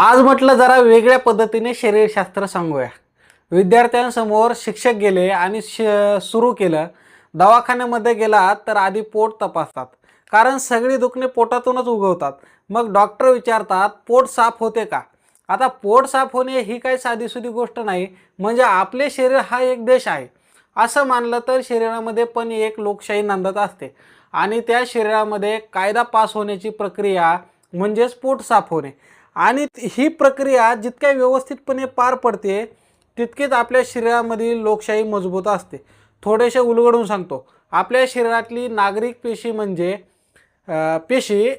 आज म्हटलं जरा वेगळ्या पद्धतीने शरीरशास्त्र सांगूया. विद्यार्थ्यांसमोर शिक्षक गेले आणि श सुरू केलं. दवाखान्यामध्ये गेलात तर आधी पोट तपासतात. कारण सगळी दुखणे पोटातूनच उगवतात. मग डॉक्टर विचारतात पोट साफ होते का? आता पोट साफ होणे ही काही साधीसुधी गोष्ट नाही म्हणजे आपले शरीर हा एक देश आहे. असं मानलं तर शरीरामध्ये पण एक लोकशाही नांदत असते. आणि त्या शरीरामध्ये कायदा पास होण्याची प्रक्रिया म्हणजेच पोट साफ होणे. आणि ही प्रक्रिया जितक्या व्यवस्थितपणे पार पडते तितकीच आपल्या शरीरामधील लोकशाही मजबूत असते. थोडेसे उलगडून सांगतो. आपल्या शरीरातली नागरिक पेशी म्हणजे पेशी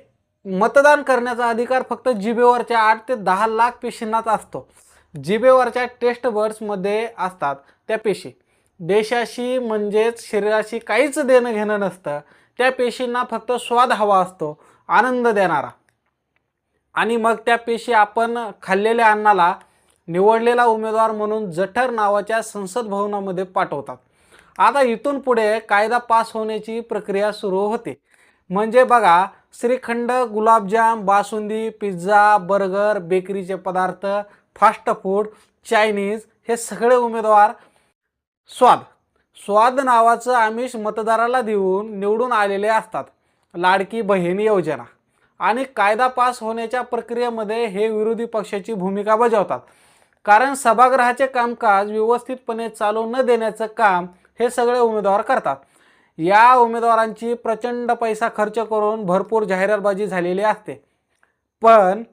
मतदान करण्याचा अधिकार फक्त जिबेवरच्या आठ ते दहा लाख पेशींनाच असतो. जिबेवरच्या टेस्ट बर्ड्समध्ये असतात त्या पेशी. देशाशी म्हणजेच शरीराशी काहीच देणं घेणं नसतं. त्या पेशींना फक्त स्वाद हवा असतो आनंद देणारा. आणि मग त्या पेशी आपण खाल्लेल्या अन्नाला निवडलेला उमेदवार म्हणून जठर नावाच्या संसद भवनामध्ये पाठवतात. आता इथून पुढे कायदा पास होण्याची प्रक्रिया सुरू होते. म्हणजे बघा श्रीखंड गुलाबजाम बासुंदी पिझ्झा बर्गर बेकरीचे पदार्थ फास्ट फूड चायनीज हे सगळे उमेदवार स्वाद. स्वाद नावाचं आमिष मतदाराला देऊन निवडून आलेले असतात. लाडकी बहीण योजना. आणि कायदा पास होण्याच्या प्रक्रियेमध्ये हे विरोधी पक्षाची भूमिका बजावतात. कारण सभागृहाचे कामकाज व्यवस्थितपणे चालू न देण्याचं काम हे सगळे उमेदवार करतात. या उमेदवारांची प्रचंड पैसा खर्च करून भरपूर जाहिरातबाजी झालेली असते. पण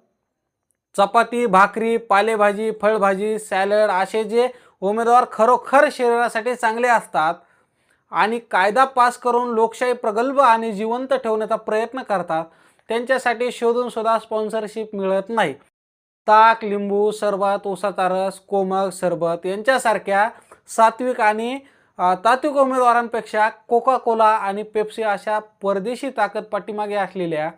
चपाती भाकरी पालेभाजी फळभाजी सॅलड असे जे उमेदवार खरोखर शरीरासाठी चांगले असतात आणि कायदा पास करून लोकशाही प्रगल्भ आणि जिवंत ठेवण्याचा प्रयत्न करतात त्यांच्यासाठी शोधून सुद्धा स्पॉन्सरशिप मिळत नाही. ताक लिंबू सरबत ऊसाचा रस कोमक सरबत यांच्यासारख्या सात्विक आणि तात्विक उमेदवारांपेक्षा कोका कोला आणि पेप्सी अशा परदेशी ताकद पाठीमागे असलेल्या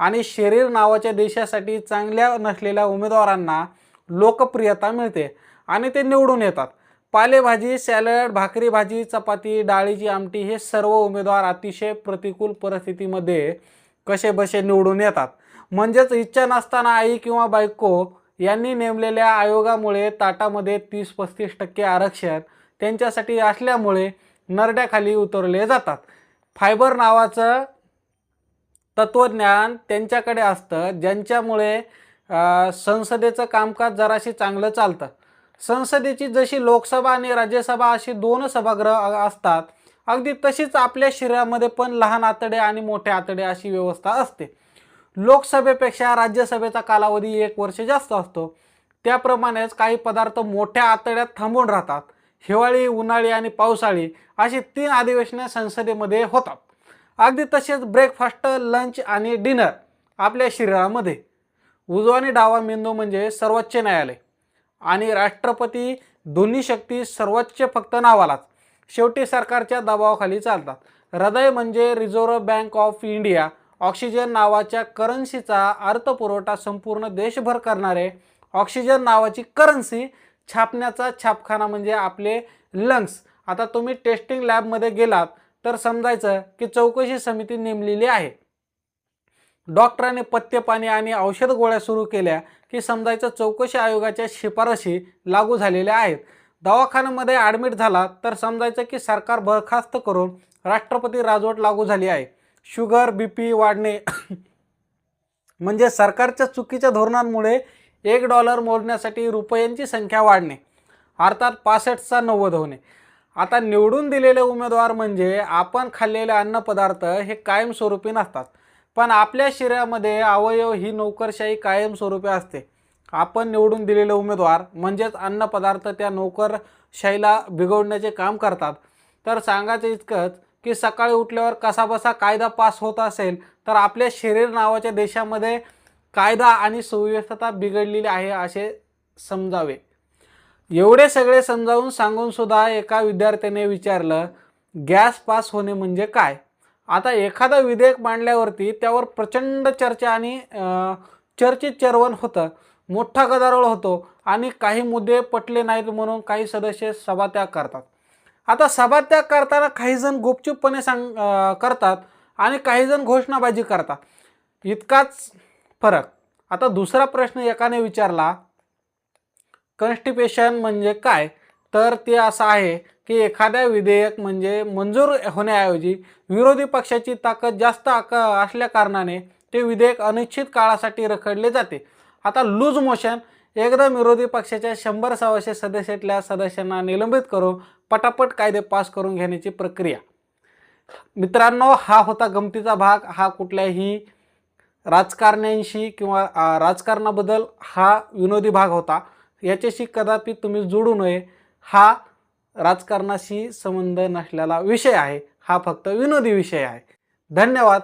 आणि शरीर नावाच्या देशासाठी चांगल्या नसलेल्या उमेदवारांना लोकप्रियता मिळते आणि ते निवडून येतात. पालेभाजी सॅलड भाकरी भाजी चपाती डाळीची आमटी हे सर्व उमेदवार अतिशय प्रतिकूल परिस्थितीमध्ये कसे बसे निवडून येतात. म्हणजेच इच्छा नसताना आई किंवा बायको यांनी नेमलेल्या आयोगामुळे ताटामध्ये तीस पस्तीस टक्के आरक्षण त्यांच्यासाठी असल्यामुळे नरड्याखाली उतरले जातात. फायबर नावाचं तत्त्वज्ञान त्यांच्याकडे असतं ज्यांच्यामुळे संसदेचं कामकाज जराशी चांगलं चालतं. संसदेची जशी लोकसभा आणि राज्यसभा अशी दोन सभागृह असतात अगदी तशीच आपल्या शरीरामध्ये पण लहान आतडे आणि मोठे आतडे अशी व्यवस्था असते. लोकसभेपेक्षा राज्यसभेचा कालावधी एक वर्ष जास्त असतो. त्याप्रमाणेच काही पदार्थ मोठ्या आतड्यात थांबून राहतात. हिवाळी उन्हाळी आणि पावसाळी अशी तीन अधिवेशने संसदेमध्ये होतात. अगदी तसेच ब्रेकफास्ट लंच आणि डिनर आपल्या शरीरामध्ये. उजवा आणि डावा मेंदू म्हणजे सर्वोच्च न्यायालय. आणि राष्ट्रपती दोन्ही शक्ती सर्वोच्च फक्त नावालाच. शेवटी सरकारच्या दबावाखाली चालतात. हृदय म्हणजे reserve bank of India oxygen नावाच्या करन्सीचा अर्थपुरवठा संपूर्ण देशभर करणारे. ऑक्सिजन नावाची करन्सी छापण्याचा छापखाना म्हणजे आपले लंग्स आता तुम्ही टेस्टिंग लॅबमध्ये गेलात तर समजायचं की चौकशी समिती नेमलेली आहे. डॉक्टरांनी पथ्यपाणी आणि औषध गोळ्या सुरू केल्या की समजायचं चौकशी आयोगाच्या शिफारशी लागू झालेल्या आहेत. दवाखान्यामध्ये ॲडमिट झाला तर समजायचं की सरकार बरखास्त करून राष्ट्रपती राजवट लागू झाली आहे. शुगर बी पी वाढणे. म्हणजे सरकारच्या चुकीच्या धोरणांमुळे एक डॉलर मोजण्यासाठी रुपयांची संख्या वाढणे. अर्थात पासष्टचा नव्वद होणे. आता निवडून दिलेले उमेदवार म्हणजे आपण खाल्लेले अन्नपदार्थ हे कायमस्वरूपी नसतात. पण आपल्या शरीरामध्ये अवयव ही नोकरशाही कायमस्वरूपी असते. आपण निवडून दिलेले उमेदवार म्हणजेच अन्नपदार्थ त्या नोकरशाहीला बिघडण्याचे काम करतात. तर सांगायचं इतकंच की सकाळी उठल्यावर कसाबसा कायदा पास होत असेल तर आपल्या शरीर नावाच्या देशामध्ये कायदा आणि सुव्यवस्था बिघडलेली आहे असे समजावे. एवढे सगळे समजावून सांगूनसुद्धा एका विद्यार्थ्याने विचारलं गॅस पास होणे म्हणजे काय? आता एखादं विधेयक मांडल्यावरती त्यावर प्रचंड चर्चा आणि चर्चित चर्वण होतं. मोठा गदारोळ होतो आणि काही मुद्दे पटले नाहीत म्हणून काही सदस्य सभात्याग करतात. आता सभात्याग करताना काही जण गुपचूपपणे सांग करतात आणि काही जण घोषणाबाजी करतात. इतकाच फरक. आता दुसरा प्रश्न एकाने विचारला कॉन्स्टिपेशन म्हणजे काय? तर ते असं आहे की एखाद्या विधेयक म्हणजे मंजूर होण्याऐवजी विरोधी पक्षाची ताकद जास्त आक असल्याकारणाने ते विधेयक अनिश्चित काळासाठी रखडले जाते. आता लूज मोशन. एकदम विरोधी पक्षाच्या शंभर सहाशे सदस्यातल्या सदस्यांना निलंबित करून पटापट कायदे पास करून घेण्याची प्रक्रिया. मित्रांनो हा होता गमतीचा भाग. हा कुठल्याही राजकारण्यांशी किंवा राजकारणाबद्दल हा विनोदी भाग होता. याच्याशी कदापि तुम्ही जोडू नये. हा राजकारणाशी संबंध नसलेला विषय आहे. हा फक्त विनोदी विषय आहे. धन्यवाद.